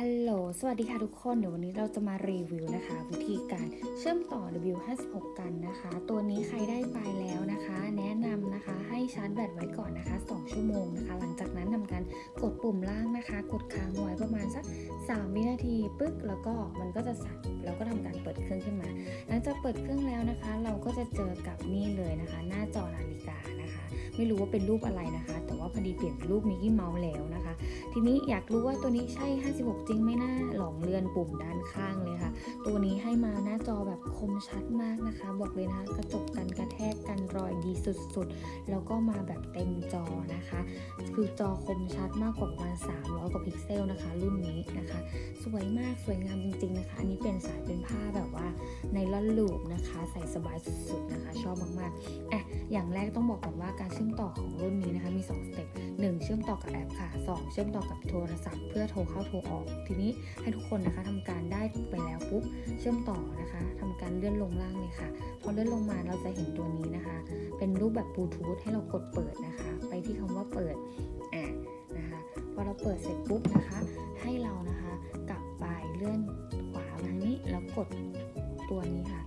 ฮัลโหล สวัสดีค่ะทุกคน เดี๋ยววันนี้เราจะมารีวิวนะคะ วิธีการเชื่อมต่อ W56 กันนะคะ ตัวนี้ใครได้ไปแล้วนะคะ แนะนำนะคะให้ชาร์จแบตไว้ก่อนนะคะ 2 ชั่วโมงนะคะ หลังจากนั้นทำการกดปุ่มล่างนะคะ กดค้างไว้ประมาณสัก 3วินาทีปึ๊กแล้วก็มันก็จะสั่นแล้วก็ทำการเปิดเครื่องขึ้นมา หลังจากเปิดเครื่องแล้วนะคะ เราก็จะเจอกับนี่เลยนะคะ หน้าจอนาฬิกานะคะ ไม่รู้ว่าเป็นรูปอะไรนะคะ แต่ว่าพอดีเปลี่ยนเป็นรูปมิกกี้เมาส์แล้วนะคะ ทีนี้อยากรู้ว่าตัวนี้ใช่ 56 จริงไหมน่าหลงเลือนปุ่มด้านข้างเลยค่ะ ตัวนี้ให้มาหน้าจอแบบคมชัดมากนะคะ บอกเลยนะคะกระจกกันกระแทกกันรอยดีสุดๆ แล้วก็มาแบบเต็มจอนะคะ คือจอคมชัดมากกว่าประมาณ300กว่าพิกเซลนะคะ รุ่นนี้นะคะ วยมากสวยงามจริงๆนะคะ อันนี้เป็นสายเป็นผ้าแบบว่าในลอนลูปนะคะ ใส่สบายสุดๆนะคะ ชอบมากๆอะอย่างแรกต้องบอกก่อนว่าการเชื่อมต่อของรุ่นนี้นะคะ มี 2 สเต็ป1เชื่อมต่อกับแอปค่ะ 2 เชื่อมต่อกับโทรศัพท์เพื่อโทรเข้าโทรออก ทีนี้ให้ทุกคนนะคะทำการได้ไปแล้วปุ๊บเชื่อมต่อนะคะทำการเลื่อนลงล่างเลยค่ะ พอเลื่อนลงมาเราจะเห็นตัวนี้นะคะ เป็นรูปแบบบลูทูธให้เรากดเปิดนะคะ ไปที่คำว่าเปิดอะนะคะพอเราเปิดเสร็จปุ๊บนะคะ ให้เรานะ กดตัวนี้ค่ะ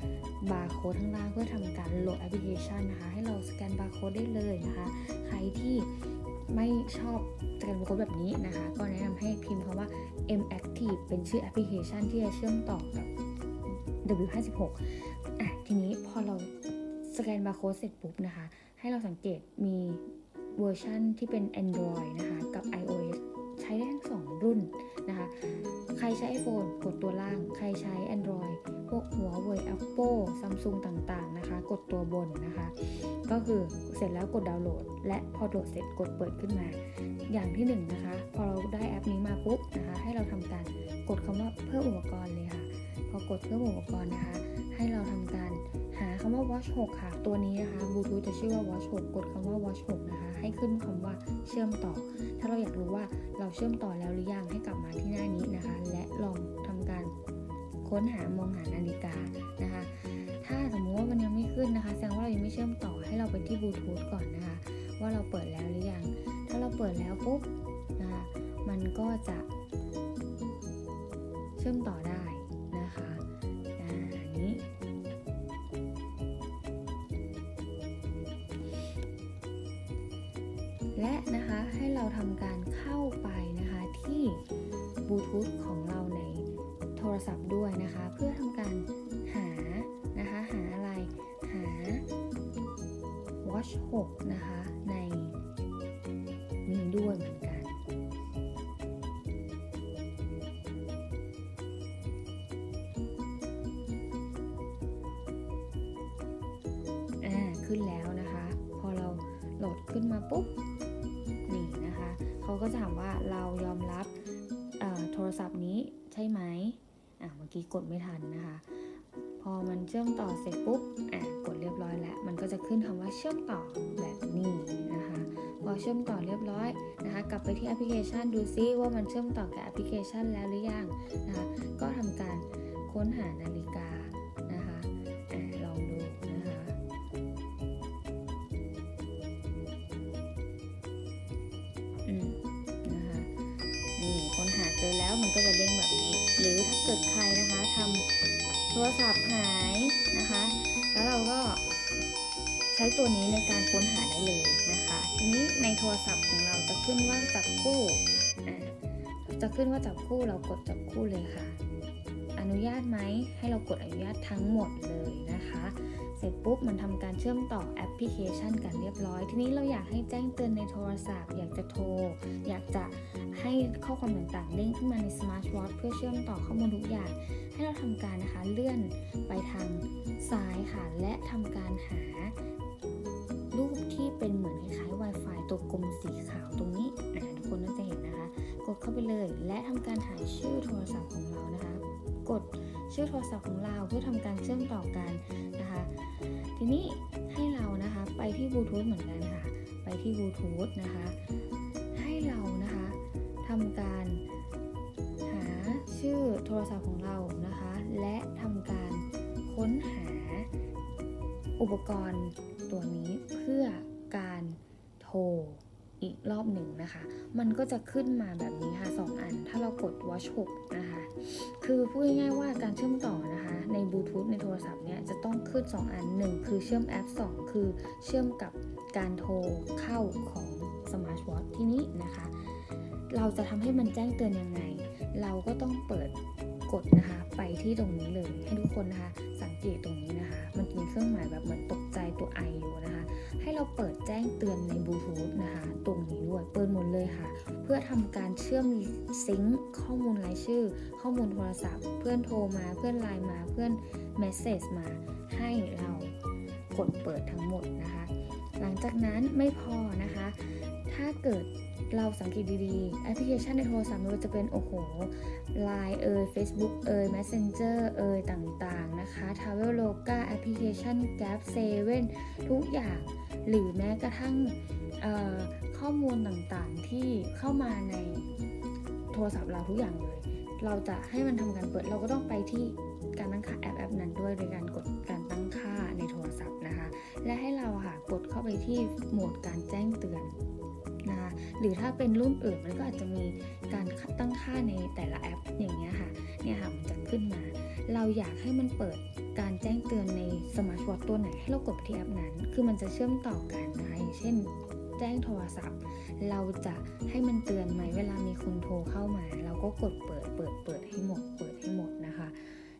บาร์โค้ดข้างล่างเพื่อทำการโหลดแอปพลิเคชันนะคะ ให้เราสแกนบาร์โค้ดได้เลยนะคะ ใครที่ไม่ชอบสแกนบาร์โค้ดแบบนี้นะคะ ก็แนะนำให้พิมพ์คำว่า M Active เป็นชื่อแอปพลิเคชันที่จะเชื่อมต่อกับ W56 อะทีนี้พอเราสแกนบาร์โค้ดเสร็จปุ๊บนะคะ ให้เราสังเกตมีเวอร์ชันที่เป็น Android นะคะ กับ iOS ใช้ได้ทั้งสองรุ่นนะคะ รใช้ iPhone กดตัวล่าง ใครใช้ Android พวกหัวเว่ย Apple Samsung ต่างๆนะคะ กดตัวบนนะคะ ก็คือเสร็จแล้วกดดาวน์โหลด และพอโหลดเสร็จกดเปิดขึ้นมา อย่างที่หนึ่งนะคะ พอเราได้แอปนี้มาปุ๊บนะคะ ให้เราทำการกดคำว่าเพิ่มอุปกรณ์เลยค่ะ พอกดเพิ่มอุปกรณ์นะคะ ให้เราทำการหาคำว่า watch 6 ค่ะ ตัวนี้นะคะบลูทูธจะชื่อว่า watch 6 กดคำว่า watch 6 นะคะ ให้ขึ้นคำว่าเชื่อมต่อ ถ้าเราอยากรู้ว่าเราเชื่อมต่อแล้วหรือยังให้กลับมาที่หน้านี้นะ ค้นหามองหานาฬิกานะคะ ถ้าสมมุติว่ามันยังไม่ขึ้นนะคะ แสดงว่าเรายังไม่เชื่อมต่อให้เราไปที่บลูทูธก่อนนะคะ ว่าเราเปิดแล้วหรือยัง ถ้าเราเปิดแล้วปุ๊บนะคะมันก็จะเชื่อมต่อได้นะคะอันนี้และนะคะให้เราทำการเข้าไปนะคะที่บลูทูธของเรา รศัพท์ด้วยนะคะ เพื่อทำการหานะคะ หาอะไรหา Watch 6 นะคะ ในนี้ด้วยเหมือนกันอ่าขึ้นแล้วนะคะ พอเราโหลดขึ้นมาปุ๊บนี่นะคะ เขาก็จะถามว่าเรายอมรับโทรศัพท์นี้ใช่ไหม อะเมื่อกี้กดไม่ทันนะคะ พอมันเชื่อมต่อเสร็จปุ๊บอะกดเรียบร้อยแล้ว มันก็จะขึ้นคำว่าเชื่อมต่อแบบนี้นะคะ พอเชื่อมต่อเรียบร้อยนะคะ กลับไปที่แอปพลิเคชันดูซิว่ามันเชื่อมต่อกับแอปพลิเคชันแล้วหรือยังนะคะ ก็ทำการค้นหานาฬิกา รศัพท์หายนะคะ แล้วเราก็ใช้ตัวนี้ในการค้นหาได้เลยนะคะ ทีนี้ในโทรศัพท์ของเราจะขึ้นว่าจับคู่จะขึ้นว่าจับคู่เรากดจับคู่เลยค่ะ อนุญาตไหมให้เรากดอนุญาตทั้งหมดเลยนะคะ เสร็จปุ๊บมันทำการเชื่อมต่อแอปพลิเคชันกันเรียบร้อย ทีนี้เราอยากให้แจ้งเตือนในโทรศัพท์ อยากจะโทร อยากจะให้ข้อความต่างๆเด้งขึ้นมาในสมาร์ทวอท พื่อเชื่อมต่อข้อมูลทุกอย่าง ให้เราทำการนะคะเลื่อนไปทางซ้ายค่ะ และทำการหารูปที่เป็นเหมือนคล้ายๆ Wi-Fi ตัวกลมสีขาวตรงนี้นะทุกคนน่าจะเห็นนะคะ กดเข้าไปเลย และทำการหาชื่อโทรศัพท์ของเรานะคะ กดชื่อโทรศัพท์ของเราเพื่อทำการเชื่อมต่อกันนะคะ ทีนี้ให้เรานะคะไปที่บลูทูธเหมือนกันค่ะ ไปที่บลูทูธนะคะ ให้เรานะคะทำการ ชื่อโทรศัพท์ของเรานะคะ และทำการค้นหาอุปกรณ์ตัวนี้เพื่อการโทรอีกรอบหนึ่งนะคะ มันก็จะขึ้นมาแบบนี้ค่ะสองอัน ถ้าเรากด watch 6นะคะ คือพูดง่ายๆว่าการเชื่อมต่อนะคะ ในบลูทูธในโทรศัพท์เนี่ยจะต้องขึ้น 2 อัน 1 คือเชื่อมแอป 2 คือเชื่อมกับการโทรเข้าของสมาร์ทวอทที่นี้นะคะ เราจะทำให้มันแจ้งเตือนยังไง เราก็ต้องเปิดกดนะคะไปที่ตรงนี้เลยให้ทุกคนนะคะ สังเกตตรงนี้นะคะ มันจะมีเครื่องหมายแบบเหมือนตกใจตัวไออยู่นะคะ ให้เราเปิดแจ้งเตือนในบลูทูธนะคะ ตรงนี้ด้วยเปิดหมดเลยค่ะ เพื่อทำการเชื่อมซิงค์ข้อมูลรายชื่อ ข้อมูลโทรศัพท์ เพื่อนโทรมาเพื่อนไลน์มาเพื่อนเมสเซจมาให้เรากดเปิดทั้งหมดนะคะ หลังจากนั้นไม่พอนะคะ ถ้าเกิดเราสังเกตดีๆ แอปพลิเคชันในโทรศัพท์ไม่ว่าจะเป็นโอ้โห Line เอ่ย Facebook เอ่ย Messenger เอ่ยต่างๆ นะคะ Traveloka แอปพลิเคชัน Gap 7ทุกอย่าง หรือแม้กระทั่งข้อมูลต่างๆ ที่เข้ามาในโทรศัพท์เราทุกอย่างเลย เราจะให้มันทำการเปิด เราก็ต้องไปที่การตั้งค่าแอปแอปนั้นด้วยโดยการกดการตั้งค่าในโทรศัพท์นะคะ และให้เราค่ะกดเข้าไปที่โหมดการแจ้งเตือน หรือถ้าเป็นรุ่นอื่นมันก็อาจจะมีการตั้งค่าในแต่ละแอปอย่างเงี้ยค่ะเนี่ยค่ะมันจะขึ้นมา เราอยากให้มันเปิดการแจ้งเตือนในสมาร์ทวอทตัวไหนให้เรากดไปที่แอปนั้น คือมันจะเชื่อมต่อกันนะคะอย่างเช่นแจ้งโทรศัพท์ เราจะให้มันเตือนไหมเวลามีคนโทรเข้ามา เราก็กดเปิดเปิดเปิดให้หมดเปิดให้หมดนะคะ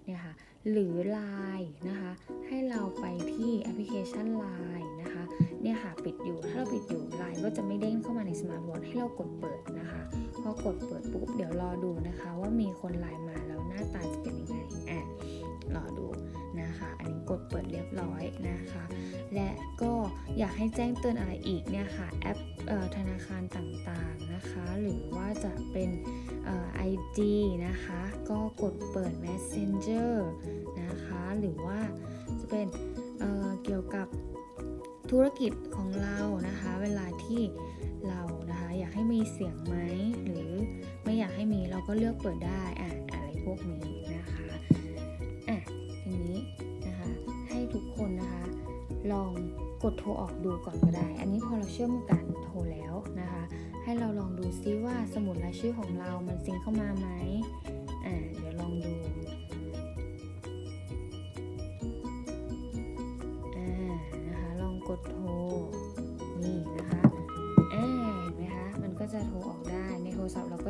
เนี่ยค่ะหรือ Line นะคะ ให้เราไปที่แอปพลิเคชัน Line นะคะ เนี่ยค่ะปิดอยู่ ถ้าเราปิดอยู่ Line ก็จะไม่เด้งเข้ามาในสมาร์ทวอทให้เรากดเปิดนะคะ พอกดเปิดปุ๊บเดี๋ยวรอดูนะคะ ว่ามีคนไลน์มาแล้วหน้าตาจะเป็นยังไงอะรอดูนะคะ อันนี้กดเปิดเรียบร้อยนะคะ และก็อยากให้แจ้งเตือนอะไรอีกเนี่ยค่ะแอปออธนาคารต่างๆนะคะ หรือว่าจะเป็นเอ่อ IG นะคะ ก็กดเปิด Messenger นะคะ หรือว่าจะเป็นเเกี่ยวกับ ธุรกิจของเรานะคะ เวลาที่เรานะคะอยากให้มีเสียงไหมหรือไม่อยากให้มีเราก็เลือกเปิดได้อะอะไรพวกนี้นะคะอะทีนี้นะคะให้ทุกคนนะคะลองกดโทรออกดูก่อนก็ได้ อันนี้พอเราเชื่อมกันโทรแล้วนะคะ ให้เราลองดูซิว่าสมุดรายชื่อของเรามันซิงเข้ามาไหม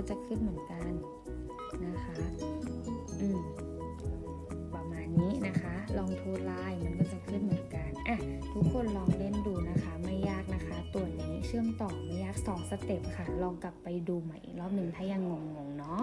จะขึ้นเหมือนกันนะคะ อืมประมาณนี้นะคะ ลองโทรไลน์มันก็จะขึ้นเหมือนกันอะทุกคนลองเล่นดูนะคะ ไม่ยากนะคะ ตัวนี้เชื่อมต่อไม่ยาก2สเต็ปค่ะ ลองกลับไปดูใหม่อีกรอบหนึ่งถ้ายังงงๆเนาะ